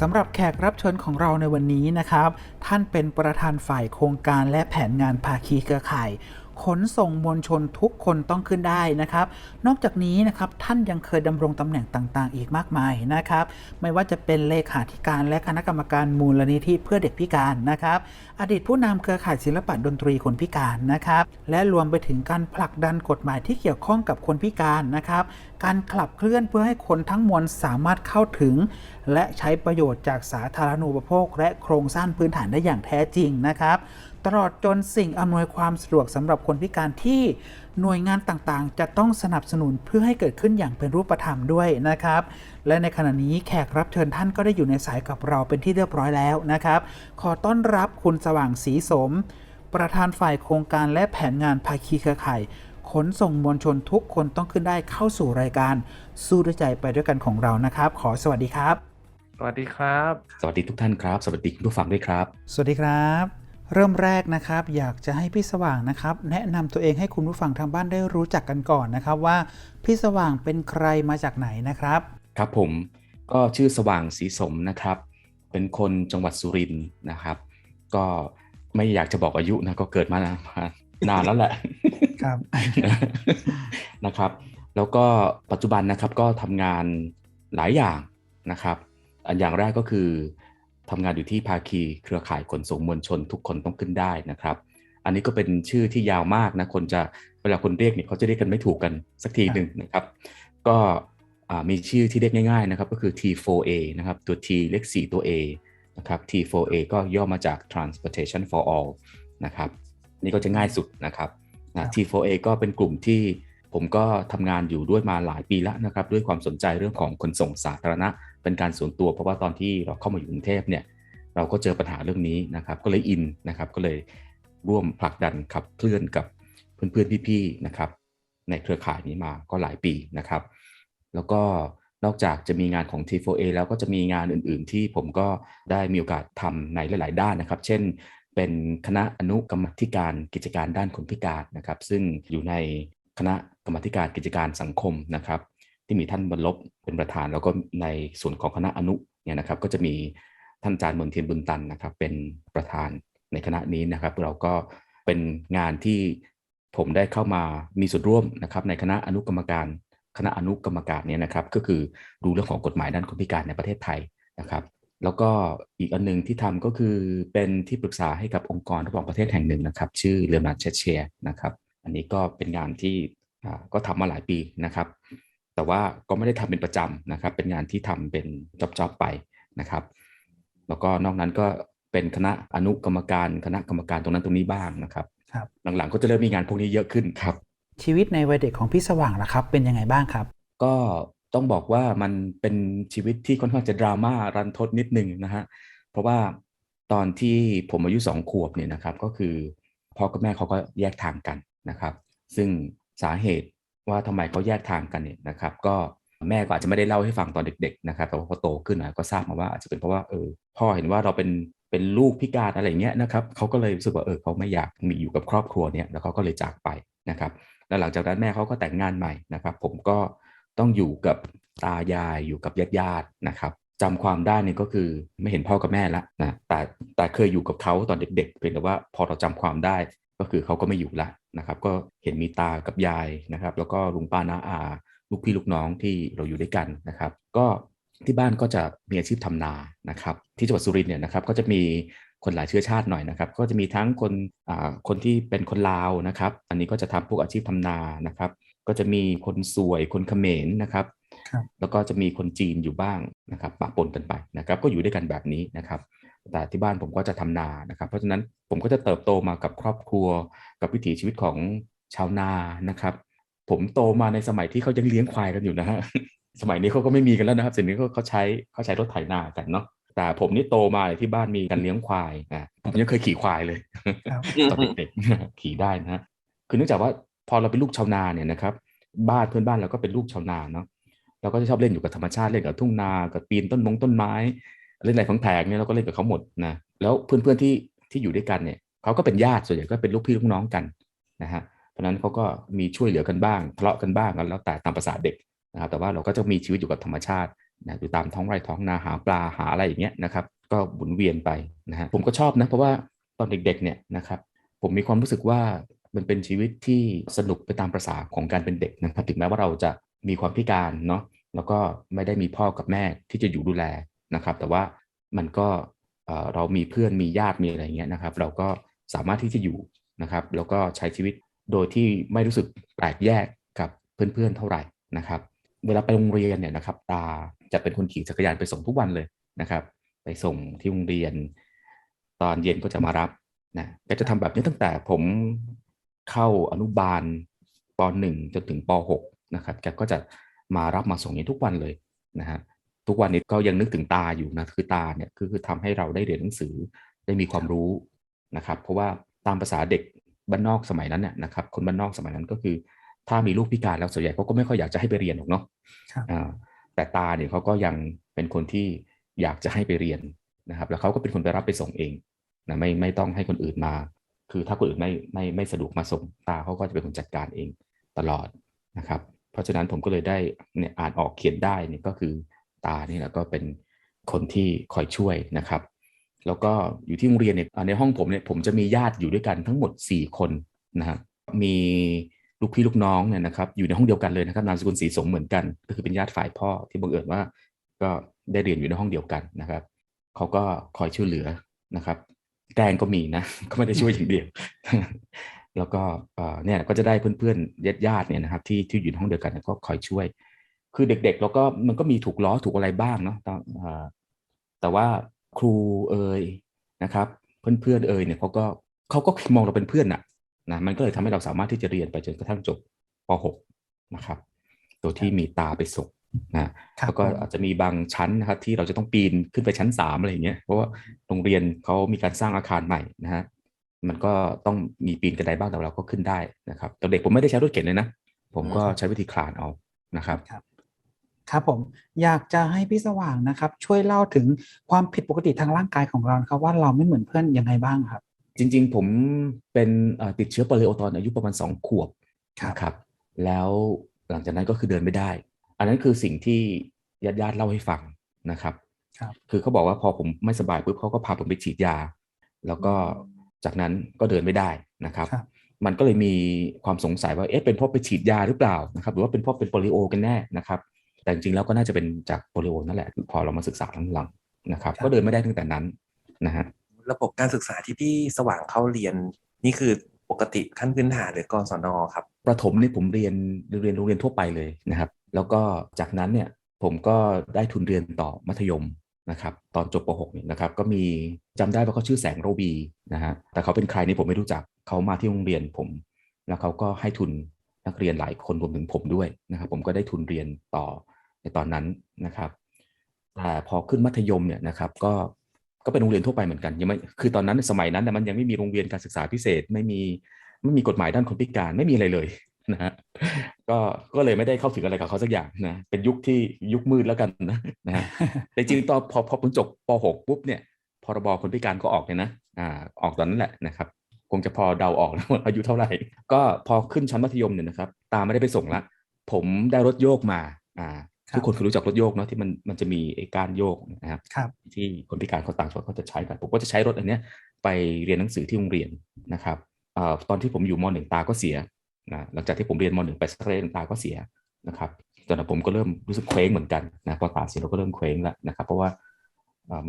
สำหรับแขกรับเชิญของเราในวันนี้นะครับ ท่านเป็นประธานฝ่ายโครงการและแผนงานภาคีเครือข่ายขนส่งมวลชนทุกคนต้องขึ้นได้นะครับ นอกจากนี้นะครับท่านยังเคยดำรงตำแหน่งต่างๆ อีกมากมายนะครับ ไม่ว่าจะเป็นเลขาธิการและคณะกรรมการมูลนิธิเพื่อเด็กพิการนะครับ อดีตผู้นำเครือข่ายศิลปะดนตรีคนพิการนะครับ และรวมไปถึงการผลักดันกฎหมายที่เกี่ยวข้องกับคนพิการนะครับ การขับเคลื่อนเพื่อให้คนทั้งมวลสามารถเข้าถึง และใช้ประโยชน์จากสาธารณูปโภค และโครงสร้างพื้นฐานได้อย่างแท้จริงนะครับ ตลอดจนสิ่งอำนวยความสะดวกสำหรับคนพิการที่หน่วยงานต่างๆ จะต้องสนับสนุนเพื่อให้เกิดขึ้นอย่างเป็นรูปธรรมด้วยนะครับ และในขณะนี้แขกรับเชิญท่านก็ได้อยู่ในสายกับเราเป็นที่เรียบร้อยแล้วนะครับ ขอต้อนรับคุณสว่างศรีสม ประธานฝ่ายโครงการและแผนงานภาคีเครือข่าย ขนส่งมวลชนทุกคนต้องขึ้นได้เข้าสู่รายการสู้ด้วยใจไปด้วยกันของเรานะครับ ขอสวัสดีครับ สวัสดีครับ สวัสดีทุกท่านครับ สวัสดีคุณผู้ฟังด้วยครับ สวัสดีครับ เริ่มแรกนะครับ อยากจะให้พี่สว่างนะครับ แนะนำตัวเองให้คุณผู้ฟังทางบ้านได้รู้จักกันก่อนนะครับว่าพี่สว่างเป็นใครมาจากไหนนะครับ ครับผมก็ชื่อสว่างศรีสมนะครับ เป็นคนจังหวัดสุรินทร์นะครับ ก็ไม่อยากจะบอกอายุนะก็เกิดมานานแล้วแหละ ครับนะครับ แล้วก็ปัจจุบันนะครับก็ทำงานหลายอย่างนะครับ อันอย่างแรกก็คือทำงานอยู่ที่ภาคีเครือข่ายขนส่งมวลชนทุกคนต้องขึ้นได้นะครับ อันนี้ก็เป็นชื่อที่ยาวมากนะคนจะเวลาคนเรียกเนี่ยเขาจะเรียกกันไม่ถูกกันสักทีหนึ่งนะครับ ก็มีชื่อที่เรียกง่ายๆนะครับก็คือ T4A นะครับตัว T เลข4ตัว A นะครับ T4A ก็ย่อมาจาก Transportation for All นะครับนี่ก็จะง่ายสุดนะครับ นะ T4A ก็เป็นกลุ่มที่ผมก็ทำงานอยู่ด้วยมาหลายปีแล้วนะครับ ด้วยความสนใจเรื่องของขนส่งสาธารณะ เป็นการส่วนตัว เพราะว่าตอนที่เราเข้ามาอยู่กรุงเทพเนี่ยเราก็เจอปัญหาเรื่องนี้นะครับ ก็เลยอินนะครับ ก็เลยร่วมผลักดันขับเคลื่อนกับเพื่อนๆพี่ๆนะครับ ในเครือข่ายนี้มาก็หลายปีนะครับ แล้วก็นอกจากจะมีงานของ T4A แล้วก็จะมีงานอื่น ๆ ที่ผมก็ได้มีโอกาสทำในหลาย ๆ ด้านนะครับ เช่น เป็นคณะอนุกรรมธิการกิจการด้านคนพิการนะครับ ซึ่งอยู่ในคณะกรรมธิการกิจการสังคมนะครับ ที่มีท่านบรรลบเป็นประธาน แล้วก็ในส่วนของคณะอนุเนี่ยนะครับ ก็จะมีท่านอาจารย์มนเทียนบุญตันนะครับ เป็นประธานในคณะนี้นะครับ เราก็เป็นงานที่ผมได้เข้ามามีส่วนร่วมนะครับ ในคณะอนุกรรมการ คณะอนุกรรมการเนี่ยนะครับ ก็คือดูเรื่องของกฎหมายด้านคนพิการในประเทศไทยนะครับ แล้วก็อีกอันหนึงที่ทำก็คือเป็นที่ปรึกษาให้กับองค์กรระหว่างประเทศแห่งหนึ่งนะครับ ชื่อเรมาเชเชียนะครับ อันนี้ก็เป็นงานที่อ่าก็ทำมาหลายปีนะครับ แต่ว่าก็ไม่ได้ทำเป็นประจำนะครับ เป็นงานที่ทำเป็นจ็อบๆไปนะครับ แล้วก็นอกนั้นก็เป็นคณะอนุกรรมการ คณะกรรมการตรงนั้นตรงนี้บ้างนะครับครับหลังๆก็จะเริ่มมีงานพวกนี้เยอะขึ้นครับ ชีวิตในวัยเด็กของพี่สว่างล่ะครับ เป็นยังไงบ้างครับ ก็ ต้องบอกว่ามันเป็นชีวิตที่ค่อนข้างจะดราม่ารันทดนิดนึงนะฮะเพราะว่าตอนที่ผมอายุสองขวบเนี่ยนะครับ ก็คือพ่อกับแม่เขาก็แยกทางกันนะครับ ซึ่งสาเหตุว่าทำไมเขาแยกทางกันเนี่ยนะครับ ก็แม่ก็อาจจะไม่ได้เล่าให้ฟังตอนเด็ก ๆ นะครับ แต่ว่าพอโตขึ้นนะก็ทราบมาว่าอาจจะเป็นเพราะว่าเออพ่อเห็นว่าเราเป็นเป็นลูกพิการอะไรเงี้ยนะครับเขาก็เลยรู้สึกว่าเออเขาไม่อยากมีอยู่กับครอบครัวเนี่ยแล้วเขาก็เลยจากไปนะครับ แล้วหลังจากนั้นแม่เขาก็แต่งงานใหม่นะครับ ผมก็ ต้องอยู่กับตายายอยู่กับญาติญาตินะครับจำความได้เนี่ยก็คือไม่เห็นพ่อกับแม่ละนะแต่แต่เคยอยู่กับเขาตอนเด็กๆเพียงแต่ว่าพอเราจำความได้ก็คือเขาก็ไม่อยู่ละนะครับ ก็เห็นมีตากับยายนะครับ แล้วก็ลุงป้าน้าอาลูกพี่ลูกน้องที่เราอยู่ด้วยกันนะครับ ก็ที่บ้านก็จะมีอาชีพทำนานะครับ ที่จังหวัดสุรินทร์เนี่ยนะครับ ก็จะมีคนหลายเชื้อชาติหน่อยนะครับ ก็จะมีทั้งคนอ่าคนที่เป็นคนลาวนะครับ อันนี้ก็จะทำพวกอาชีพทำนานะครับ ก็จะมีคนสวยคนเขมรนะครับครับ แล้วก็จะมีคนจีนอยู่บ้างนะครับปะปนกันไปนะครับ ก็อยู่ด้วยกันแบบนี้นะครับ แต่ที่บ้านผมก็จะทำนานะครับ เพราะฉะนั้นผมก็จะเติบโตมากับครอบครัว กับวิถีชีวิตของชาวนานะครับ ผมโตมาในสมัยที่เขายังเลี้ยงควายกันอยู่นะฮะสมัยนี้เขาก็ไม่มีกันแล้วนะครับสิ่งนี้เขาเขาใช้เขาใช้รถไถนากันเนาะแต่ผมนี่โตมาเลยที่บ้านมีการเลี้ยงควายนะผมยังเคยขี่ควายเลยครับตอนเด็กๆขี่ได้นะฮะคือเนื่องจากว่า พอเราเป็นลูกชาวนาเนี่ยนะครับ บ้านเพื่อนบ้านเราก็เป็นลูกชาวนาเนาะเราก็จะชอบเล่นอยู่กับธรรมชาติเล่นกับทุ่งนากับปีนต้นมงต้นไม้เล่นอะไรของแผงเนี่ยเราก็เล่นกับเขาหมดนะแล้วเพื่อนๆที่ที่อยู่ด้วยกันเนี่ยเขาก็เป็นญาติส่วนใหญ่ก็เป็นลูกพี่ลูกน้องกันนะฮะเพราะนั้นเขาก็มีช่วยเหลือกันบ้างทะเลาะกันบ้างกันแล้วแต่ตามภาษาเด็กนะครับแต่ว่าเราก็จะมีชีวิตอยู่กับธรรมชาตินะอยู่ตามท้องไร่ท้องนาหาปลาหาอะไรอย่างเงี้ยนะครับ ก็หมุนเวียนไปนะฮะผมก็ชอบนะเพราะว่าตอนเด็กๆเนี่ยนะครับผมมีความรู้สึกว่า มันเป็นชีวิตที่สนุกไปตามประษาของการเป็นเด็กนะครับถึงแม้ว่าเราจะมีความพิการเนาะแล้วก็ไม่ได้มีพ่อกับแม่ที่จะอยู่ดูแลนะครับ แต่ว่ามันก็เอ่อเรามีเพื่อนมีญาติมีอะไรอย่างเงี้ยนะครับ เราก็สามารถที่จะอยู่นะครับ แล้วก็ใช้ชีวิตโดยที่ไม่รู้สึกแปลกแยกกับเพื่อนๆเท่าไหร่นะครับ เวลาไปโรงเรียนเนี่ยนะครับ ตาจะเป็นคนขี่จักรยานไปส่งทุกวันเลยนะครับ ไปส่งที่โรงเรียน ตอนเย็นก็จะมารับนะแกจะทำแบบนี้ตั้งแต่ผม เข้าอนุบาลป .1 จนถึงป .6 นะครับแกก็จะมารับมาส่งอย่างนี้ทุกวันเลยนะฮะทุกวันนี้ก็ยังนึกถึงตาอยู่นะคือตาเนี่ยคือคือทำให้เราได้เรียนหนังสือได้มีความรู้นะครับ เพราะว่าตามภาษาเด็กบ้านนอกสมัยนั้นเนี่ยนะครับคนบ้านนอกสมัยนั้นก็คือ ถ้ามีลูกพิการแล้วส่วนใหญ่เขาก็ไม่ค่อยอยากจะให้ไปเรียนหรอกเนาะครับอ่าแต่ตาเนี่ยเขาก็ยังเป็นคนที่อยากจะให้ไปเรียนนะครับ แล้วเขาก็เป็นคนไปรับไปส่งเองนะไม่ไม่ต้องให้คนอื่นมา คือถ้าคนอื่นไม่ไม่ไม่สะดวกมาส่งตาเขาก็จะเป็นคนจัดการเองตลอดนะครับ เพราะฉะนั้นผมก็เลยได้เนี่ยอ่านออกเขียนได้เนี่ยก็คือตานี่แหละก็เป็นคนที่คอยช่วยนะครับ แล้วก็อยู่ที่โรงเรียนเนี่ยในห้องผมเนี่ยผมจะมีญาติอยู่ด้วยกันทั้งหมด 4 คนนะครับมีลูกพี่ลูกน้องเนี่ยนะครับอยู่ในห้องเดียวกันเลยนะครับนามสกุลสีสมเหมือนกัน ก็คือเป็นญาติฝ่ายพ่อที่บังเอิญว่า ก็ได้เรียนอยู่ในห้องเดียวกันนะครับเขาก็คอยช่วยเหลือนะครับ แกล้งก็มีนะ ก็ไม่ได้ช่วยอย่างเดียว แล้วก็เนี่ยก็จะได้เพื่อนๆญาติๆเนี่ยนะครับ ที่ที่อยู่ในห้องเดียวกันก็คอยช่วย คือเด็กๆแล้วก็มันก็มีถูกล้อถูกอะไรบ้างเนาะตามอ่าแต่ว่าครูเอ่ยนะครับ เพื่อนๆเอ่ยเนี่ยเขาก็เขาก็มองเราเป็นเพื่อนน่ะนะมันก็เลยทำให้เราสามารถที่จะเรียนไปจนกระทั่งจบป .6 นะครับโดยที่มีตาไปส่ง นะครับแล้วก็ผมอาจจะมีบางชั้นนะครับที่เราจะต้องปีนขึ้นไปชั้นสามอะไรอย่างเงี้ยเพราะว่าโรงเรียนเขามีการสร้างอาคารใหม่นะฮะมันก็ต้องมีปีนกระไดบ้างแต่เราก็ขึ้นได้นะครับแต่เด็กผมไม่ได้ใช้รถเข็นเลยนะ ผมก็ใช้วิธีคลานเอานะครับครับผมอยากจะให้พี่สว่างนะครับ ช่วยเล่าถึงความผิดปกติทางร่างกายของเรานะครับว่าเราไม่เหมือนเพื่อนยังไงบ้างครับ จริง ๆ ผมเป็นเอ่อติดเชื้อโปลิโอตอนอายุประมาณ 2 ขวบครับนะครับ แล้วหลังจากนั้นก็คือเดินไม่ได้ อันนั้นคือสิ่งที่ญาติญาติๆเล่าให้ฟังนะครับครับคือเขาบอกว่าพอผมไม่สบายปุ๊บเขาก็พาผมไปฉีดยา แล้วก็จากนั้นก็เดินไม่ได้นะครับครับ มันก็เลยมีความสงสัยว่าเอ๊ะเป็นเพราะไปฉีดยาหรือเปล่านะครับ หรือว่าเป็นเพราะเป็นโปลิโอกันแน่นะครับ แต่จริงๆแล้วก็น่าจะเป็นจากโปลิโอนั่นแหละ พอเรามาศึกษาหลังๆนะครับครับก็เดินไม่ได้ตั้งแต่นั้นนะฮะระบบการศึกษาที่พี่สว่างเข้าเรียนนี่คือปกติขั้นพื้นฐานหรือกศนครับประถมนี่ผมเรียนเรียนโรงเรียนทั่วไปเลยนะครับ แล้วก็จากนั้นเนี่ยผมก็ได้ทุนเรียนต่อมัธยมนะครับตอนจบป .6 เนี่ยนะครับก็มีจำได้ว่าเขาชื่อแสงโระวีนะฮะแต่เขาเป็นใครนี่ผมไม่รู้จักเขามาที่โรงเรียนผม แล้วเขาก็ให้ทุนนักเรียนหลายคนรวมถึงผมด้วยนะครับ ผมก็ได้ทุนเรียนต่อในตอนนั้นนะครับแต่พอขึ้นมัธยมเนี่ยนะครับก็ก็เป็นโรงเรียนทั่วไปเหมือนกันยังไม่คือตอนนั้นสมัยนั้นน่มันยังไม่มีโรงเรียนการศึกษาพิเศษไม่มีไม่มีกฎหมายด้านคนพิการไม่มีอะไรเลย นะฮะก็ก็เลยไม่ได้เข้าถึงอะไรกับเขาสักอย่างนะเป็นยุคที่ยุคมืดแล้วกันนะนะฮะแต่จริงๆตอนพอพอผมจบป .6 ปุ๊บเนี่ยพรบคนพิการก็ออกเลยนะอ่าออกตอนนั้นแหละนะครับคงจะพอเดาออกแล้วว่าอายุเท่าไหร่ ก็พอขึ้นชั้นมัธยมเนี่ยนะครับ ตาไม่ได้ไปส่งละผมได้รถโยกมาอ่าครับทุกคนเคยรู้จักรถโยกเนาะที่มันมันจะมีไอ้การโยกนะครับครับที่คนพิการเขาต่างจังหวัดเขาจะใช้กันผมก็จะใช้รถอันเนี้ยไปเรียนหนังสือที่โรงเรียนนะครับเอ่อตอนที่ผมอยู่มหนึ่งตาก็เสีย นะหลังจากที่ผมเรียนมหนึ่งไปสักระยะนึ่งตาก็เสียนะครับตอนนั้นผมก็เริ่มรู้สึกเคว้งเหมือนกันนะพอตาเสียเราก็เริ่มเคว้งแล้วนะครับ เพราะว่า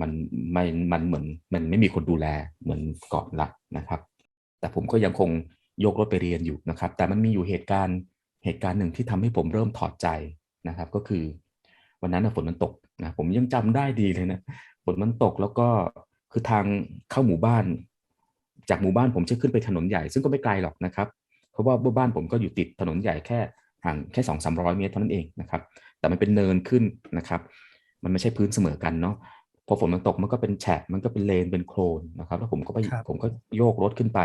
มันมันมันเหมือนมันไม่มีคนดูแลเหมือนก่อนละนะครับ แต่ผมก็ยังคงยกรถไปเรียนอยู่นะครับ แต่มันมีอยู่เหตุการณ์เหตุการณ์หนึ่งที่ทำให้ผมเริ่มถอดใจนะครับ ก็คือ วันนั้นนะฝนมันตกนะผมยังจำได้ดีเลยนะฝนมันตกแล้วก็คือทางเข้าหมู่บ้าน จากหมู่บ้านผมจะขึ้นไปถนนใหญ่ ซึ่งก็ไม่ไกลหรอกนะครับ เพราะว่าบ้านผมก็อยู่ติดถนนใหญ่แค่ห่างแค่สองสามร้อยเมตรเท่านั้นเองนะครับแต่มันเป็นเนินขึ้นนะครับ มันไม่ใช่พื้นเสมอกันเนาะพอฝนมันตกมันก็เป็นแฉะมันก็เป็นเลนเป็นโคลนนะครับ แล้วผมก็ไปครับผมก็โยกรถขึ้นไป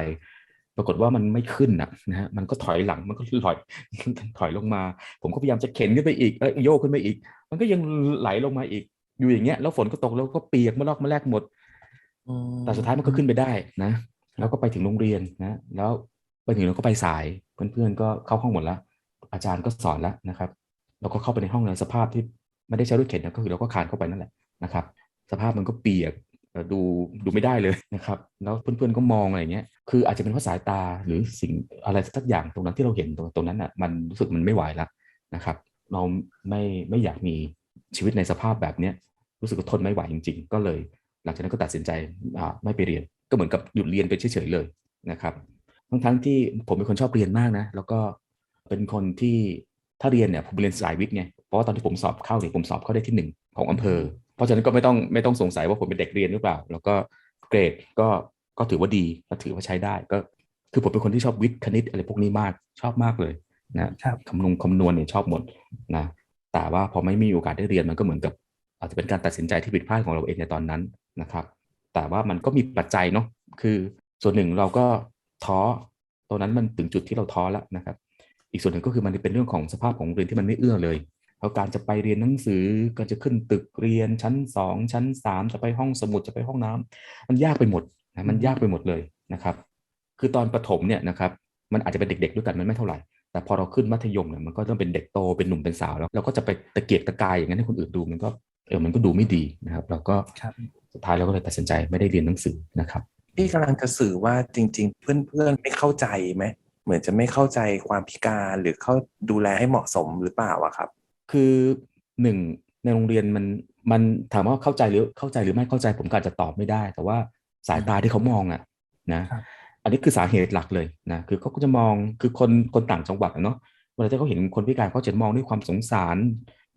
ปรากฏว่ามันไม่ขึ้นนะนะฮะมันก็ถอยหลังมันก็ถอยถอยลงมา ผมก็พยายามจะเข็นขึ้นไปอีกเอ้ยโยกขึ้นไปอีก มันก็ยังไหลลงมาอีกอยู่อย่างเงี้ยแล้วฝนก็ตกแล้วก็เปียกมาลอกมาแลกหมดอืมแต่สุดท้ายมันก็ขึ้นไปได้นะ แล้วก็ไปถึงโรงเรียนนะ แล้ว ไปถึงแล้วก็ไปสายเพื่อนๆก็เข้าห้องหมดแล้วอาจารย์ก็สอนแล้วนะครับ เราก็เข้าไปในห้องในสภาพที่ไม่ได้ใช้รถเข็นนะก็คือเราก็คานเข้าไปนั่นแหละนะครับ สภาพมันก็เปียกดูดูไม่ได้เลยนะครับ แล้วเพื่อนๆก็มองอะไรเงี้ยคืออาจจะเป็นเพราะสายตาหรือสิ่งอะไรสักอย่างตรงนั้นที่เราเห็นตรงตรงนั้นอะมันรู้สึกมันไม่ไหวแล้วนะครับ เราไม่ไม่อยากมีชีวิตในสภาพแบบเนี้ยรู้สึกว่าทนไม่ไหวจริง ๆ ก็เลย หลังจากนั้นก็ตัดสินใจไม่ไปเรียน ก็เหมือนกับหยุดเรียนไปเฉยๆเลยนะครับ ทั้งทั้งๆที่ผมเป็นคนชอบเรียนมากนะ แล้วก็เป็นคนที่ถ้าเรียนเนี่ยผมเรียนสายวิทย์ไงเพราะว่าตอนที่ผมสอบเข้าเนี่ยผมสอบเข้าได้ที่หนึ่งของอำเภอ เพราะฉะนั้นก็ไม่ต้องไม่ต้องสงสัยว่าผมเป็นเด็กเรียนหรือเปล่า แล้วก็เกรดก็ก็ถือว่าดีก็ถือว่าใช้ได้ก็คือผมเป็นคนที่ชอบวิทย์คณิตอะไรพวกนี้มากชอบมากเลยนะครับคำนวณคำนวณเนี่ยชอบหมดนะแต่ว่าพอไม่มีโอกาสได้เรียนมันก็เหมือนกับ อาจจะเป็นการตัดสินใจที่ผิดพลาดของเราเองในตอนนั้นนะครับ แต่ว่ามันก็มีปัจจัยเนาะคือส่วนหนึ่งเราก็ ท้อตอนนั้นมันถึงจุดที่เราท้อแล้วนะครับ อีกส่วนหนึ่งก็คือมันเป็นเรื่องของสภาพของโรงเรียนที่มันไม่เอื้อเลยเพราะการจะไปเรียนหนังสือการจะขึ้นตึกเรียนชั้นสองชั้นสามจะไปห้องสมุดจะไปห้องน้ำมันยากไปหมดนะมันยากไปหมดเลยนะครับ คือตอนประถมเนี่ยนะครับมันอาจจะเป็นเด็ก ๆ ด้วยกันมันไม่เท่าไหร่แต่พอเราขึ้นมัธยมเนี่ยมันก็ต้องเป็นเด็กโตเป็นหนุ่มเป็นสาวแล้วเราก็จะไปตะเกียกตะกายอย่างนั้นให้คนอื่นดูมันก็เออมันก็ดูไม่ดีนะครับ เราก็ครับสุดท้ายเราก็เลยตัดสินใจไม่ได้เรียนหนังสือนะครับ พี่กำลังจะสื่อว่าจริง ๆ เพื่อนๆไม่เข้าใจไหมเหมือนจะไม่เข้าใจความพิการหรือเข้าดูแลให้เหมาะสมหรือเปล่าอะครับ คือหนึ่งในโรงเรียนมันมันถามว่าเข้าใจหรือเข้าใจหรือไม่เข้าใจผมก็อาจจะตอบไม่ได้ แต่ว่าสายตาที่เขามองอะนะครับอันนี้คือสาเหตุหลักเลยนะคือเขาก็จะมองคือคนคนต่างจังหวัดอะเนาะเวลาที่เขาเห็นคนพิการเขาจะมองด้วยความสงสาร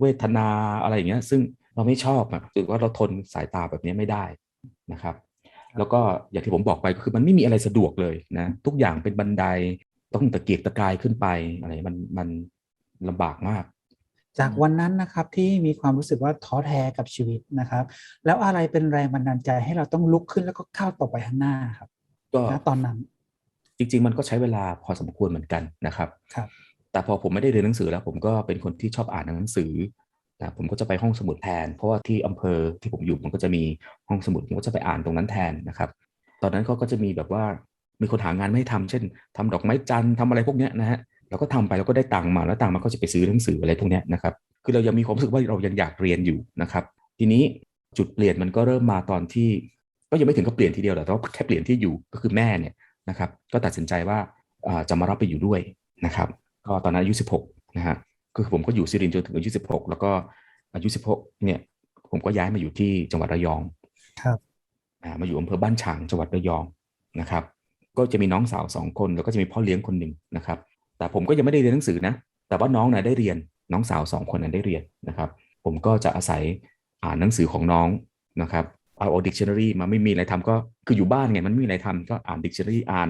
เวทนาอะไรอย่างเงี้ย ซึ่งเราไม่ชอบอะหรือว่าเราทนสายตาแบบนี้ไม่ได้นะครับ แล้วก็อย่างที่ผมบอกไปก็คือมันไม่มีอะไรสะดวกเลยนะ ทุกอย่างเป็นบันไดต้องตะเกียกตะกายขึ้นไปอะไรมันมันลำบากมาก จากวันนั้นนะครับที่มีความรู้สึกว่าท้อแท้กับชีวิตนะครับ แล้วอะไรเป็นแรงบันดาลใจให้เราต้องลุกขึ้นแล้วก็ก้าวต่อไปข้างหน้าครับก็ณตอนนั้น จริง ๆ มันก็ใช้เวลาพอสมควรเหมือนกันนะครับครับแต่พอผมไม่ได้เรียนหนังสือแล้ว ผมก็เป็นคนที่ชอบอ่านหนังสือ นะผมก็จะไปห้องสมุดแทน เพราะว่าที่อำเภอที่ผมอยู่มันก็จะมีห้องสมุดผมก็จะไปอ่านตรงนั้นแทนนะครับ ตอนนั้นเขาก็จะมีแบบว่ามีคนหางานไม่ให้ทำเช่นทำดอกไม้จันทร์ทำอะไรพวกเนี้ยนะฮะเราก็ทำไปแล้วก็ได้ตังค์มาแล้วตังค์มันก็จะไปซื้อหนังสืออะไรพวกเนี้ยนะครับคือเรายังมีความรู้สึกว่าเรายังอยากเรียนอยู่นะครับ ทีนี้จุดเปลี่ยนมันก็เริ่มมาตอนที่ ก็ยังไม่ถึงกับเปลี่ยนทีเดียวแต่ว่าแค่เปลี่ยนที่อยู่ก็คือแม่เนี่ยนะครับ ก็ตัดสินใจว่าอ่าจะมารับไปอยู่ด้วยนะครับ ก็ตอนนั้นอายุ16นะฮะ คือผมก็อยู่ซิรินทร์จนถึงอายุ16แล้วก็อายุ16เนี่ย ผมก็ย้ายมาอยู่ที่จังหวัดระยองครับอ่ามาอยู่อำเภอบ้านฉางจังหวัดระยองนะครับ ก็จะมีน้องสาวสองคนแล้วก็จะมีพ่อเลี้ยงคนหนึ่งนะครับ แต่ผมก็ยังไม่ได้เรียนหนังสือนะ แต่ว่าน้องนะได้เรียนน้องสาวสองคนนั้นได้เรียนนะครับ ผมก็จะอาศัยอ่านหนังสือของน้องนะครับเอาเอา dictionary มาไม่มีอะไรทำก็คืออยู่บ้านไงมันไม่มีอะไรทำก็อ่าน dictionary อ่าน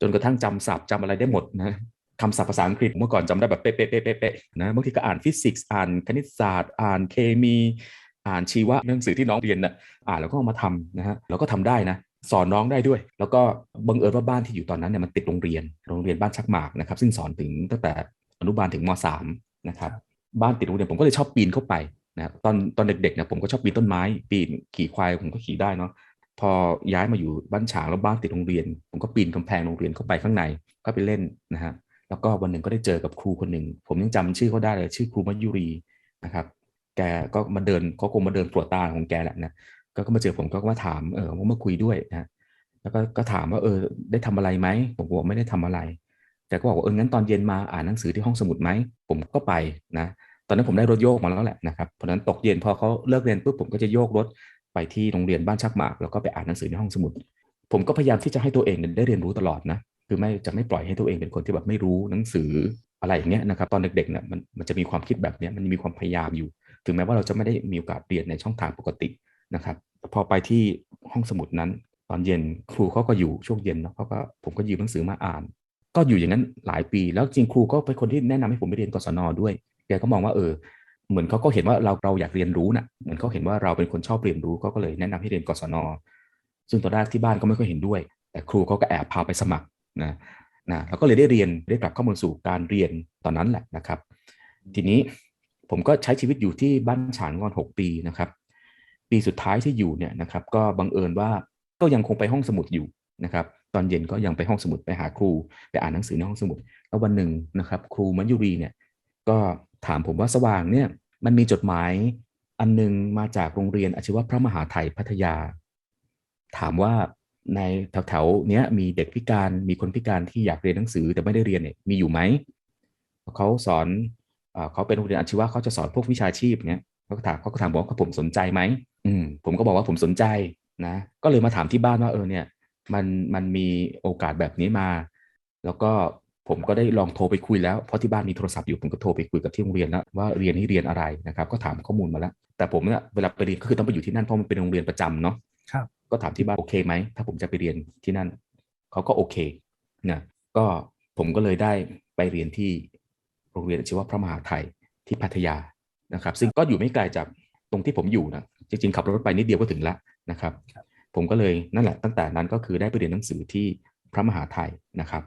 จนกระทั่งจำศัพท์จำอะไรได้หมดนะ คำศัพท์ภาษาอังกฤษเมื่อก่อนจำได้แบบเป๊ะเป๊ะเป๊ะเป๊ะนะบางทีก็อ่านฟิสิกส์อ่านคณิตศาสตร์ อ่านเคมี อ่านชีวะหนังสือที่น้องเรียนน่ะอ่านแล้วก็เอามาทำนะฮะแล้วก็ทำได้นะสอนน้องได้ด้วย แล้วก็บังเอิญว่าบ้านที่อยู่ตอนนั้นเนี่ยมันติดโรงเรียน โรงเรียนบ้านชักหมากนะครับซึ่งสอนถึงตั้งแต่อนุบาลถึงมสามนะครับบ้านติดโรงเรียนผมก็เลยชอบปีนเข้าไปนะตอนตอนเด็กๆเนี่ยผมก็ชอบปีนต้นไม้ ปีนขี่ควายผมก็ขี่ได้เนาะพอย้ายมาอยู่บ้านฉางแล้วบ้านติดโรงเรียน ผมก็ปีนกำแพงโรงเรียนเข้าไปข้างในก็ไปเล่นนะฮะ แล้วก็วันหนึ่งก็ได้เจอกับครูคนหนึ่ง ผมยังจำชื่อเขาได้เลยชื่อครูมัยุรีนะครับ แกก็มาเดินเขาคงมาเดินตรวจตาของแกแหละนะก็ก็มาเจอผมก็มาถามเออว่ามาคุยด้วยนะแล้วก็ก็ถามว่าเออได้ทำอะไรไหมผมบอกไม่ได้ทำอะไร แต่ก็บอกว่าเอองั้นตอนเย็นมาอ่านหนังสือที่ห้องสมุดไหมผมก็ไปนะตอนนั้นผมได้รถโยกมาแล้วแหละนะครับเพราะนั้นตกเย็นพอเขาเลิกเรียนปุ๊บผมก็จะโยกรถไปที่โรงเรียนบ้านชักหมากแล้วก็ไปอ่านหนังสือในห้องสมุด ผมก็พยายามที่จะให้ตัวเองได้เรียนรู้ตลอดนะ คือไม่จะไม่ปล่อยให้ตัวเองเป็นคนที่แบบไม่รู้หนังสืออะไรอย่างเงี้ยนะครับตอนเด็กๆเนี่ยมันมันจะมีความคิดแบบเนี้ยมันมีความพยายามอยู่ ถึงแม้ว่าเราจะไม่ได้มีโอกาสเรียนในช่องทางปกตินะครับพอไปที่ห้องสมุดนั้น ตอนเย็นครูเขาก็อยู่ช่วงเย็นเนาะเขาก็ผมก็ยืมหนังสือมาอ่าน ก็อยู่อย่างนั้นหลายปี แล้วจริงครูก็เป็นคนที่แนะนำให้ผมไปเรียนกศนด้วยแกก็มองว่าเออเหมือนเขาก็เห็นว่าเราเราอยากเรียนรู้นะ่ะเหมือนเขาเห็นว่าเราเป็นคนชอบเรียนรู้เขาก็เลยแนะนำให้เรียนกศนซึ่งตอนแรกที่บ้านก็ไม่ค่อยเห็นด้วย แต่ครูเขาก็แอบพาไปสมัคร นะนะแล้วก็เลยได้เรียนได้กลับเข้ามาสู่การเรียนตอนนั้นแหละนะครับ ทีนี้ผมก็ใช้ชีวิตอยู่ที่บ้านฉางงอน 6 ปีนะครับ ปีสุดท้ายที่อยู่เนี่ยนะครับ ก็บังเอิญว่าก็ยังคงไปห้องสมุดอยู่นะครับ ตอนเย็นก็ยังไปห้องสมุดไปหาครูไปอ่านหนังสือในห้องสมุดแล้ววันหนึ่งนะครับ ครูมัญยุรีเนี่ยก็ถามผมว่าสว่างเนี่ยมันมีจดหมายอันหนึงมาจากโรงเรียนอาชีวะพระมหาไทยพัทยา ถามว่า ในแถวๆเนี้ยมีเด็กพิการมีคนพิการที่อยากเรียนหนังสือแต่ไม่ได้เรียนเนี่ยมีอยู่ไหมเขาสอนเอเขาเป็นโรงเรียนอาชีวะเขาจะสอนพวกวิชาชีพเนี้ยเขาก็ถามเขาก็ถามบอกว่าผมสนใจไหมอืมผมก็บอกว่าผมสนใจนะ ก็เลยมาถามที่บ้านว่าเออเนี่ย มันมันมีโอกาสแบบนี้มา แล้วก็ผมก็ได้ลองโทรไปคุยแล้วเพราะที่บ้านมีโทรศัพท์อยู่ผมก็โทรไปคุยกับที่โรงเรียนแล้วว่าเรียนนี่เรียนอะไรนะครับ ก็ถามข้อมูลมาแล้ว แต่ผมเนี่ยเวลาไปเรียนก็คือต้องไปอยู่ที่นั่นเพราะมันเป็นโรงเรียนประจำเนาะ ก็ถามที่บ้านโอเคไหม ถ้าผมจะไปเรียนที่นั่น เขาก็โอเคนะก็ผมก็เลยได้ไปเรียนที่โรงเรียนอาชีวะพระมหาไทยที่พัทยานะครับ ซึ่งก็อยู่ไม่ไกลจากตรงที่ผมอยู่นะจริงๆขับรถไปนิดเดียวก็ถึงแล้วนะครับ ผมก็เลยนั่นแหละตั้งแต่นั้นก็คือได้ไปเรียนหนังสือที่พระมหาไทยนะครับ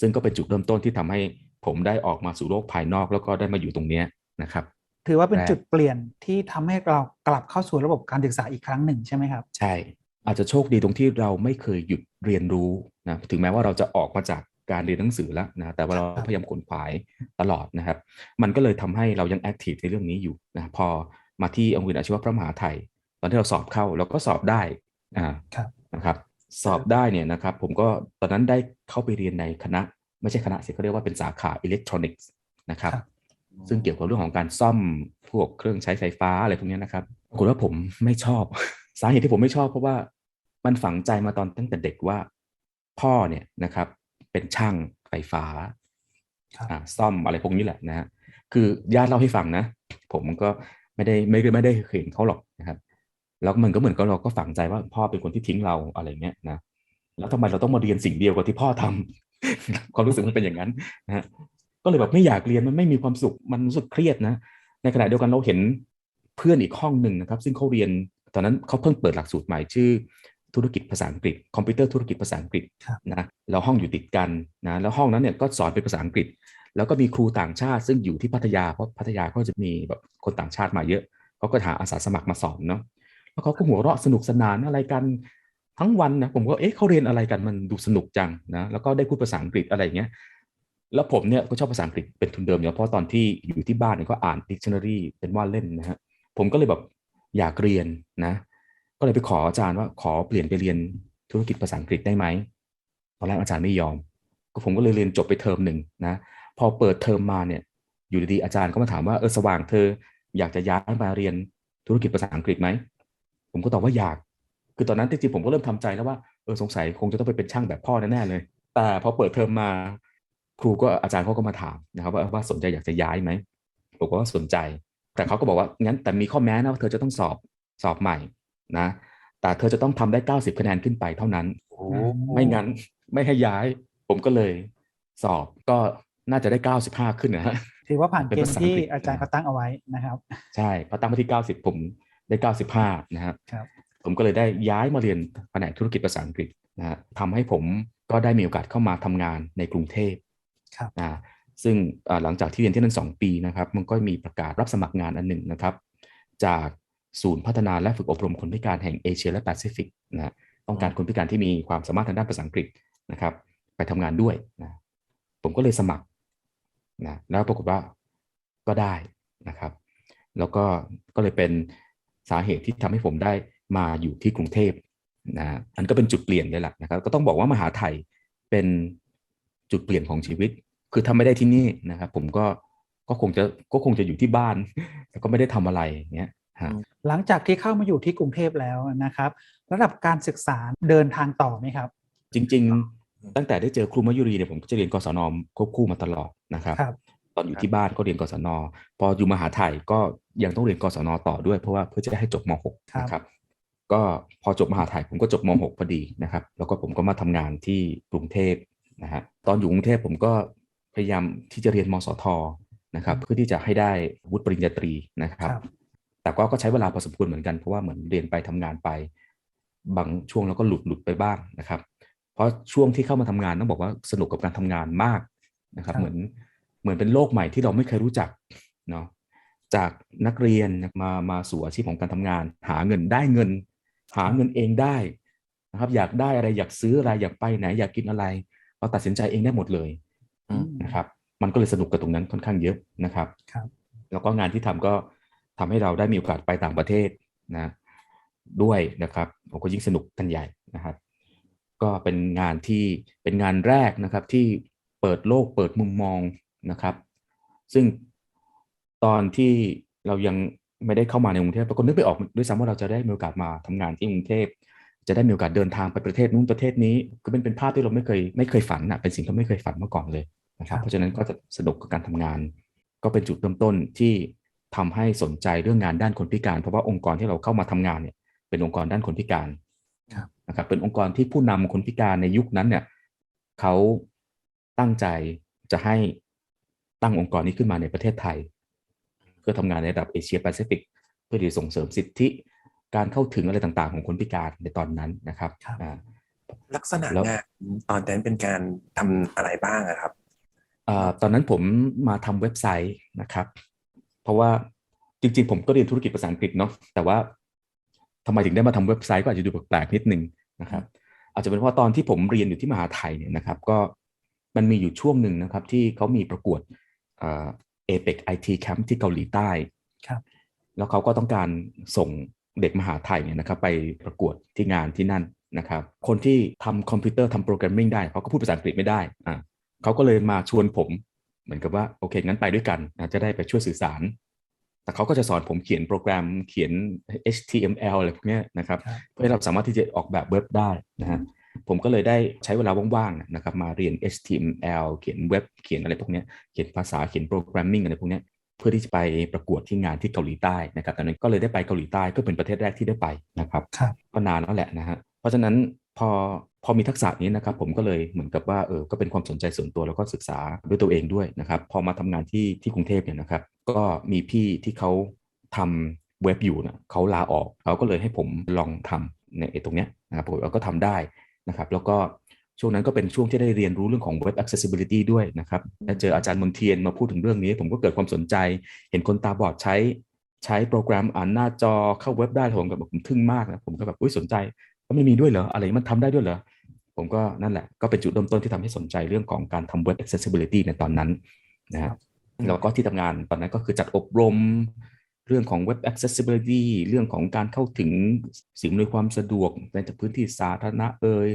ซึ่งก็เป็นจุดเริ่มต้นที่ทำให้ผมได้ออกมาสู่โลกภายนอกแล้วก็ได้มาอยู่ตรงเนี้ยนะครับ ถือว่าเป็นแรกจุดเปลี่ยนที่ทำให้เรากลับเข้าสู่ระบบการศึกษาอีกครั้งหนึ่งใช่ไหมครับ ใช่ อาจจะโชคดีตรงที่เราไม่เคยหยุดเรียนรู้นะถึงแม้ว่าเราจะออกมาจากการเรียนหนังสือแล้วนะแต่ว่าเราครับพยายามขนขวายตลอดนะครับ มันก็เลยทำให้เรายังแอคทีฟในเรื่องนี้อยู่นะพอมาที่โรงเรียนอาชีวะพระมหาไทย ตอนที่เราสอบเข้าเราก็สอบได้อ่าครับนะครับ สอบได้เนี่ยนะครับ ผมก็ตอนนั้นได้เข้าไปเรียนในคณะ ไม่ใช่คณะสิเขาเรียกว่าเป็นสาขาอิเล็กทรอนิกส์นะครับครับ ซึ่งเกี่ยวกับเรื่องของการซ่อมพวกเครื่องใช้ไฟฟ้าอะไรพวกเนี้ยนะครับปรากฏว่าผมไม่ชอบ สาเหตุที่ผมไม่ชอบเพราะว่ามันฝังใจมาตอนตั้งแต่เด็กว่า พ่อเนี่ยนะครับ เป็นช่างไฟฟ้าครับอ่าซ่อมอะไรพวกนี้แหละนะฮะคือญาติเล่าให้ฟังนะ ผมก็ไม่ได้ไม่ได้ไม่ได้เห็นเขาหรอกนะครับ แล้วมันก็เหมือนกับเราก็ฝังใจว่าพ่อเป็นคนที่ทิ้งเราอะไรเงี้ยนะแล้วทำไมเราต้องมาเรียนสิ่งเดียวกับที่พ่อทำความรู้สึกมันเป็นอย่างนั้นนะฮะ ก็เลยแบบไม่อยากเรียนมันไม่มีความสุขมันรู้สึกเครียดนะ ในขณะเดียวกันเราเห็นเพื่อนอีกห้องหนึ่งนะครับ ซึ่งเขาเรียนตอนนั้นเขาเพิ่งเปิดหลักสูตรใหม่ชื่อธุรกิจภาษาอังกฤษคอมพิวเตอร์ธุรกิจภาษาอังกฤษครับนะแล้วห้องอยู่ติดกันนะแล้วห้องนั้นเนี่ยก็สอนเป็นภาษาอังกฤษ แล้วก็มีครูต่างชาติ ซึ่งอยู่ที่พัทยาเพราะพัทยาก็จะมีแบบคนต่างชาติมาเยอะเขาก็หาอาสาสมัครมาสอนเนาะแล้วเขาก็หัวเราะสนุกสนานอะไรกันทั้งวันนะผมก็เอ๊ะเขาเรียนอะไรกันมันดูสนุกจังนะแล้วก็ได้พูดภาษาอังกฤษอะไรอย่างเงี้ย แล้วผมเนี่ยก็ชอบภาษาอังกฤษเป็นทุนเดิมอยู่แล้วเพราะตอนที่อยู่ที่บ้านเนี่ยก็อ่าน dictionary เป็นว่าเล่นนะฮะผมก็เลยแบบอยากเรียนนะ ก็เลยไปขออาจารย์ว่าขอเปลี่ยนไปเรียนธุรกิจภาษาอังกฤษได้ไหมตอนแรกอาจารย์ไม่ยอม ก็ผมก็เลยเรียนจบไปเทอมหนึ่งนะ พอเปิดเทอมมาเนี่ยอยู่ดีๆอาจารย์ก็มาถามว่าเออสว่างเธอ อยากจะย้ายมาเรียนธุรกิจภาษาอังกฤษไหมผมก็ตอบว่าอยาก คือตอนนั้นจริงๆผมก็เริ่มทำใจแล้วว่าเออสงสัยคงจะต้องไปเป็นช่างแบบพ่อแน่ๆเลย แต่พอเปิดเทอมมา ครูก็อาจารย์เขาก็มาถามนะครับว่าว่าสนใจอยากจะย้ายไหมผมก็ว่าสนใจ แต่เขาก็บอกว่างั้นแต่มีข้อแม้นะว่าเธอจะต้องสอบสอบใหม่นะแต่เธอจะต้องทำได้ 90 คะแนนขึ้นไปเท่านั้นโอ้ไม่งั้นไม่ให้ย้าย ผมก็เลยสอบก็น่าจะได้ 95 ขึ้นนะฮะถือว่าผ่านเป็นเกณภาฑ์ษาที่อังกฤษอาจารย์เขาตั้งเอาไว้นะครับ ใช่พอตั้งมาที่ 90 ผมได้ 95 นะครับครับผมก็เลยได้ย้ายมาเรียนแผนกธุรกิจภาษาอังกฤษนะฮะทำให้ผมก็ได้มีโอกาสเข้ามาทำงานในกรุงเทพครับ นะซึ่งหลังจากที่เรียนที่นั่น 2 ปีนะครับ มันก็มีประกาศรับสมัครงานอันหนึ่งนะครับ จากศูนย์พัฒนาและฝึกอบรมคนพิการแห่งเอเชียและแปซิฟิกนะฮะต้องการคนพิการที่มีความสามารถทางด้านภาษาอังกฤษนะครับ ไปทำงานด้วยนะผมก็เลยสมัครนะแล้วปรากฏว่าก็ได้นะครับ แล้วก็ก็เลยเป็นสาเหตุที่ทำให้ผมได้มาอยู่ที่กรุงเทพนะฮะอันก็เป็นจุดเปลี่ยนเลยแหละนะครับ ก็ต้องบอกว่ามหาไทยเป็น จุดเปลี่ยนของชีวิต คือถ้าไม่ได้ที่นี่นะครับ ผมก็ก็คงจะก็คงจะอยู่ที่บ้านแต่ก็ไม่ได้ทำอะไรอย่างเงี้ยฮะหลังจากที่เข้ามาอยู่ที่กรุงเทพแล้วนะครับ ระดับการศึกษาเดินทางต่อไหมครับ จริง ๆ ตั้งแต่ได้เจอครูมายุรีเนี่ยผมก็จะเรียนกศนควบคู่มาตลอดนะครับครับตอนอยู่ที่บ้านก็เรียนกศนพออยู่มหาไทยก็ยังต้องเรียนกศนต่อด้วยเพราะว่าเพื่อจะได้ให้จบม .6 ครับนะครับก็พอจบมหาไทยผมก็จบม .6 พอดีนะครับ แล้วก็ผมก็มาทำงานที่กรุงเทพ นะฮะตอนอยู่กรุงเทพผมก็พยายามที่จะเรียนมสทนะครับ เพื่อที่จะให้ได้วุฒิปริญญาตรีนะครับครับแต่ก็ก็ใช้เวลาพอสมควรเหมือนกันเพราะว่าเหมือนเรียนไปทำงานไป บางช่วงแล้วก็หลุดหลุดไปบ้างนะครับ เพราะช่วงที่เข้ามาทำงานต้องบอกว่าสนุกกับการทำงานมากนะครับครับ เหมือนเหมือนเป็นโลกใหม่ที่เราไม่เคยรู้จักเนาะจากนักเรียนมามาสู่อาชีพของการทำงาน หาเงินได้เงิน หาเงินเองได้นะครับ อยากได้อะไรอยากซื้ออะไรอยากไปไหนอยากกินอะไร เราตัดสินใจเองได้หมดเลยอืมนะครับ มันก็เลยสนุกกับตรงนั้นค่อนข้างเยอะนะครับครับ แล้วก็งานที่ทำก็ทำให้เราได้มีโอกาสไปต่างประเทศนะด้วยนะครับผมก็ยิ่งสนุกกันใหญ่นะครับ ก็เป็นงานที่เป็นงานแรกนะครับที่เปิดโลกเปิดมุมมองนะครับ ซึ่งตอนที่เรายังไม่ได้เข้ามาในกรุงเทพเราก็นึกไม่ออกด้วยซ้ำว่าเราจะได้มีโอกาสมาทำงานที่กรุงเทพ จะได้มีโอกาสเดินทางไปประเทศนู้นประเทศนี้ ก็เป็นเป็นภาพที่เราไม่เคยไม่เคยฝันนะเป็นสิ่งที่เราไม่เคยฝันมาก่อนเลยนะครับ เพราะฉะนั้นก็จะสนุกกับการทำงาน ก็เป็นจุดเริ่มต้นที่ทำให้สนใจเรื่องงานด้านคนพิการ เพราะว่าองค์กรที่เราเข้ามาทำงานเนี่ยเป็นองค์กรด้านคนพิการครับนะครับเป็นองค์กรที่ผู้นำคนพิการในยุคนั้นเนี่ยเขาตั้งใจจะให้ตั้งองค์กรนี้ขึ้นมาในประเทศไทย เพื่อทำงานในระดับเอเชียแปซิฟิก เพื่อที่จะส่งเสริมสิทธิ การเข้าถึงอะไรต่างๆ ของคนพิการในตอนนั้นนะครับครับอ่าลักษณะแล้วงานตอนนั้นเป็นการทำอะไรบ้างอะครับอ่าตอนนั้นผมมาทำเว็บไซต์นะครับ เพราะว่าจริงๆ ผมก็เรียนธุรกิจภาษาอังกฤษเนาะแต่ว่าทำไมถึงได้มาทำเว็บไซต์ก็อาจจะดูแปลกๆนิดนึงนะครับ อาจจะเป็นเพราะว่าตอนที่ผมเรียนอยู่ที่มหาไทยเนี่ยนะครับ ก็มันมีอยู่ช่วงหนึ่งนะครับ ที่เขามีประกวดเอเปกไอทีแคมป์ที่เกาหลีใต้ครับ แล้วเขาก็ต้องการส่ง เด็กมหาไทยเนี่ยนะครับไปประกวดที่งานที่นั่นนะครับคนที่ทำคอมพิวเตอร์ทำโปรแกรมมิ่งได้เขาก็พูดภาษาอังกฤษไม่ได้อ่าเขาก็เลยมาชวนผมเหมือนกับว่าโอเคงั้นไปด้วยกันนะจะได้ไปช่วยสื่อสาร แต่เขาก็จะสอนผมเขียนโปรแกรมเขียน HTML อะไรพวกเนี้ยนะครับครับเพื่อให้เราสามารถที่จะออกแบบเว็บได้นะฮะผมก็เลยได้ใช้เวลาว่างๆนะครับมาเรียน HTML เขียนเว็บเขียนอะไรพวกเนี้ยเขียนภาษาเขียนโปรแกรมมิ่งอะไรพวกเนี้ยเพื่อที่จะไปประกวดที่งานที่เกาหลีใต้นะครับตอนนั้นก็เลยได้ไปเกาหลีใต้ก็เป็นประเทศแรกที่ได้ไปนะครับครับก็นานแล้วแหละนะฮะเพราะฉะนั้นพอพอมีทักษะนี้นะครับผมก็เลยเหมือนกับว่าเออก็เป็นความสนใจส่วนตัวแล้วก็ศึกษาด้วยตัวเองด้วยนะครับ พอมาทำงานที่ที่กรุงเทพเนี่ยนะครับ ก็มีพี่ที่เขาทำเว็บอยู่นะเขาลาออกเขาก็เลยให้ผมลองทำในไอ้ตรงเนี้ยนะครับผมก็ทำได้นะครับ แล้วก็ ช่วงนั้นก็เป็นช่วงที่ได้เรียนรู้เรื่องของ Web Accessibility ด้วยนะครับและเจออาจารย์มนเทียนมาพูดถึงเรื่องนี้ ผมก็เกิดความสนใจ เห็นคนตาบอดใช้ ใช้โปรแกรมอ่านหน้าจอเข้าเว็บได้ผมก็แบบผมทึ่งมากนะผมก็แบบอุ้ยสนใจก็ไม่มีด้วยเหรออะไรมันทำได้ด้วยเหรอผมก็นั่นแหละก็เป็นจุดเริ่มต้นที่ทำให้สนใจเรื่องของการทำ Web Accessibility ในตอนนั้นนะฮะแล้วก็ที่ทำงานตอนนั้นก็คือจัดอบรมเรื่องของ Web Accessibility เรื่องของการเข้าถึงสิ่งอำนวยความสะดวกในพื้นที่สาธารณะเอ่ย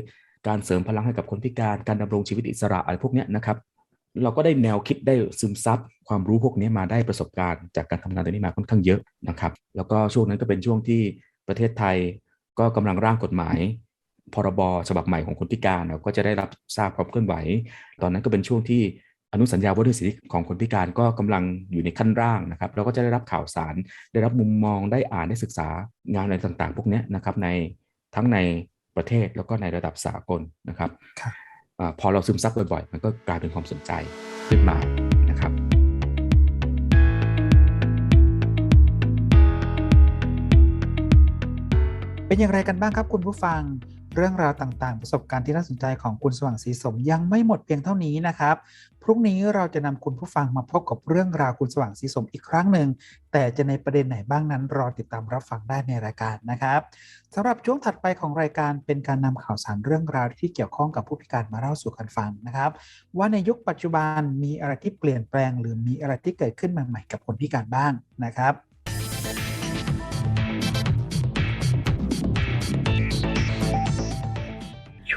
การเสริมพลังให้กับคนพิการการดำรงชีวิตอิสระอะไรพวกนี้นะครับเราก็ได้แนวคิดได้ซึมซับความรู้พวกนี้มาได้ประสบการณ์จากการทำงานตรงนี้มาค่อนข้างเยอะนะครับ แล้วก็ช่วงนั้นก็เป็นช่วงที่ประเทศไทยก็กำลังร่างกฎหมาย พรบฉบับใหม่ของคนพิการเราก็จะได้รับทราบความเคลื่อนไหว ตอนนั้นก็เป็นช่วงที่อนุสัญญาว่าด้วยสิทธิของคนพิการก็กำลังอยู่ในขั้นร่างนะครับเราก็จะได้รับข่าวสาร ได้รับมุมมองได้อ่านได้ศึกษางานอะไรต่างๆ พวกนี้นะครับในทั้งใน ประเทศแล้วก็ในระดับสากลนะครับครับอาพอเราซึมซับบ่อยๆ มันก็กลายเป็นความสนใจขึ้นมานะครับ เป็นอย่างไรกันบ้างครับคุณผู้ฟัง เรื่องราวต่างๆ ประสบการณ์ที่น่าสนใจของคุณสว่างศรีสมยังไม่หมดเพียงเท่านี้นะครับ พรุ่งนี้เราจะนำคุณผู้ฟังมาพบกับเรื่องราวคุณสว่างศรีสมอีกครั้งหนึ่ง แต่จะในประเด็นไหนบ้างนั้น รอติดตามรับฟังได้ในรายการนะครับสำหรับช่วงถัดไปของรายการเป็นการนำข่าวสารเรื่องราวที่เกี่ยวข้องกับผู้พิการมาเล่าสู่กันฟังนะครับ ว่าในยุคปัจจุบันมีอะไรที่เปลี่ยนแปลง หรือมีอะไรที่เกิดขึ้นใหม่ๆกับคนพิการบ้างนะครับ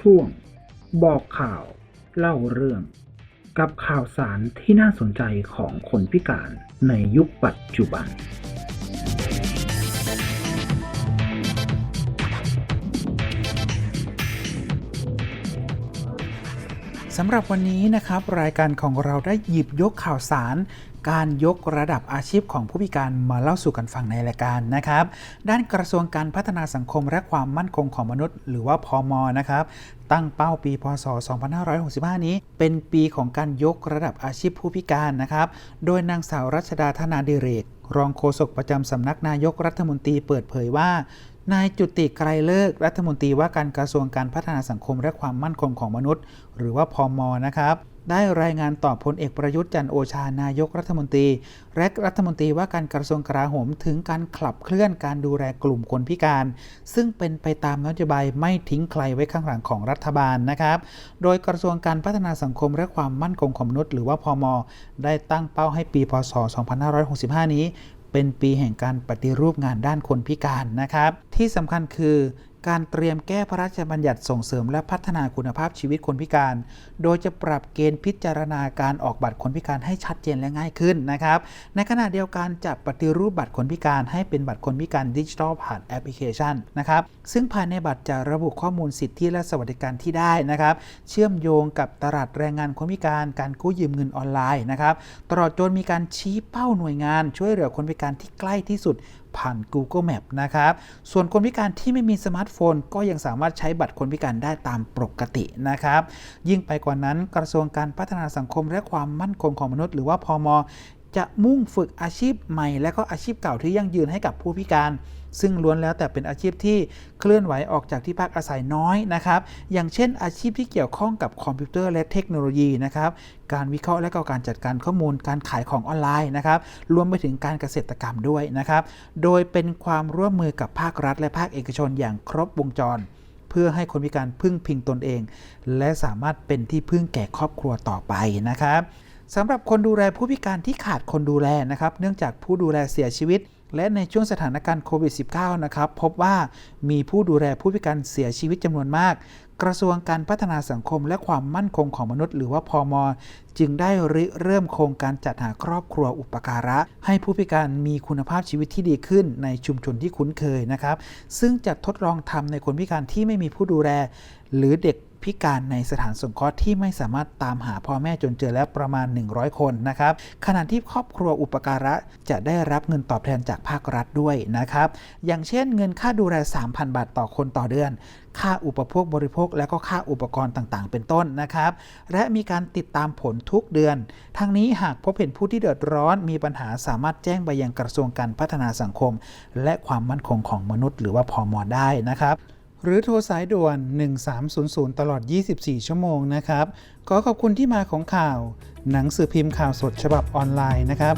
ช่วง บอกข่าวเล่าเรื่อง กับข่าวสารที่น่าสนใจของคนพิการในยุคปัจจุบัน สำหรับวันนี้นะครับ รายการของเราได้หยิบยกข่าวสาร การยกระดับอาชีพของผู้พิการมาเล่าสู่กันฟังในรายการนะครับ ด้านกระทรวงการพัฒนาสังคมและความมั่นคงของมนุษย์ หรือว่าพอมนะครับ ตั้งเป้าปีพศ 2565 นี้ เป็นปีของการยกระดับอาชีพผู้พิการนะครับ โดยนางสาวรัชดาธนาดิเรก รองโฆษกประจำสำนักนายกรัฐมนตรีเปิดเผยว่านายจุติไกรเลิกรัฐมนตรีว่าการกระทรวงการพัฒนาสังคมและความมั่นคงของมนุษย์ หรือว่าพอมนะครับ ได้รายงานต่อพลเอกประยุทธ์จันโอชานายกรัฐมนตรี และรัฐมนตรีว่าการกระทรวงกลาโหมถึงการขับเคลื่อนการดูแลกลุ่มคนพิการ ซึ่งเป็นไปตามนโยบายไม่ทิ้งใครไว้ข้างหลังของรัฐบาลนะครับ โดยกระทรวงการพัฒนาสังคมและความมั่นคงของมนุษย์หรือว่าพมได้ตั้งเป้าให้ปีพศ 2565 นี้ เป็นปีแห่งการปฏิรูปงานด้านคนพิการนะครับ ที่สำคัญคือ การเตรียมแก้พระราชบัญญัติส่งเสริมและพัฒนาคุณภาพชีวิตคนพิการ โดยจะปรับเกณฑ์พิจารณาการออกบัตรคนพิการให้ชัดเจนและง่ายขึ้นนะครับ ในขณะเดียวกันจะปฏิรูปบัตรคนพิการให้เป็นบัตรคนพิการดิจิทัลผ่านแอปพลิเคชันนะครับ ซึ่งภายในบัตรจะระบุข้อมูลสิทธิและสวัสดิการที่ได้นะครับ เชื่อมโยงกับตลาดแรงงานคนพิการ การกู้ยืมเงินออนไลน์นะครับ ตลอดจนมีการชี้เป้าหน่วยงาน ช่วยเหลือคนพิการที่ใกล้ที่สุด ผ่าน Google Map นะครับ ส่วนคนพิการที่ไม่มีสมาร์ทโฟน ก็ยังสามารถใช้บัตรคนพิการได้ตามปกตินะครับ ยิ่งไปกว่านั้นกระทรวงการพัฒนาสังคมและความมั่นคงของมนุษย์ หรือว่าพอมจะมุ่งฝึกอาชีพใหม่ และก็อาชีพเก่าที่ยั่งยืนให้กับผู้พิการ ซึ่งล้วนแล้วแต่เป็นอาชีพที่เคลื่อนไหวออกจากที่พักอาศัยน้อยนะครับ อย่างเช่น อาชีพที่เกี่ยวข้องกับคอมพิวเตอร์และเทคโนโลยีนะครับการวิเคราะห์และก็การจัดการข้อมูลการขายของออนไลน์นะครับ รวมไปถึงการเกษตรกรรมด้วยนะครับ โดยเป็นความร่วมมือกับภาครัฐ และภาคเอกชนอย่างครบวงจร เพื่อให้คนพิการพึ่งพิงตนเอง และสามารถเป็นที่พึ่งแก่ครอบครัวต่อไปนะครับสำหรับคนดูแลผู้พิการที่ขาดคนดูแลนะครับ เนื่องจากผู้ดูแลเสียชีวิต และในช่วงสถานการณ์โควิด -19 นะครับ พบว่ามีผู้ดูแลผู้พิการเสียชีวิตจำนวนมาก กระทรวงการพัฒนาสังคมและความมั่นคงของมนุษย์ หรือว่าพอมจึงได้ริเริ่มโครงการจัดหาครอบครัวอุปการะ ให้ผู้พิการมีคุณภาพชีวิตที่ดีขึ้นในชุมชนที่คุ้นเคยนะครับ ซึ่งจะทดลองทำในคนพิการที่ไม่มีผู้ดูแล หรือเด็ก พิการในสถานสงเคราะห์ที่ไม่สามารถตามหาพ่อแม่จนเจอแล้วประมาณ 100 คนนะครับขณะที่ครอบครัวอุปการะจะได้รับเงินตอบแทนจากภาครัฐด้วยนะครับ อย่างเช่นเงินค่าดูแล 3,000 บาทต่อคนต่อเดือน ค่าอุปโภคบริโภค และก็ค่าอุปกรณ์ต่างๆ เป็นต้นนะครับ และมีการติดตามผลทุกเดือน ทั้งนี้หากพบเห็นผู้ที่เดือดร้อนมีปัญหาสามารถแจ้งไปยังกระทรวงการพัฒนาสังคม และความมั่นคงของมนุษย์ หรือว่าพอมได้นะครับ หรือโทรสายด่วน 1300 ตลอด 24 ชั่วโมงนะครับ ขอขอบคุณที่มาของข่าว หนังสือพิมพ์ข่าวสดฉบับออนไลน์นะครับ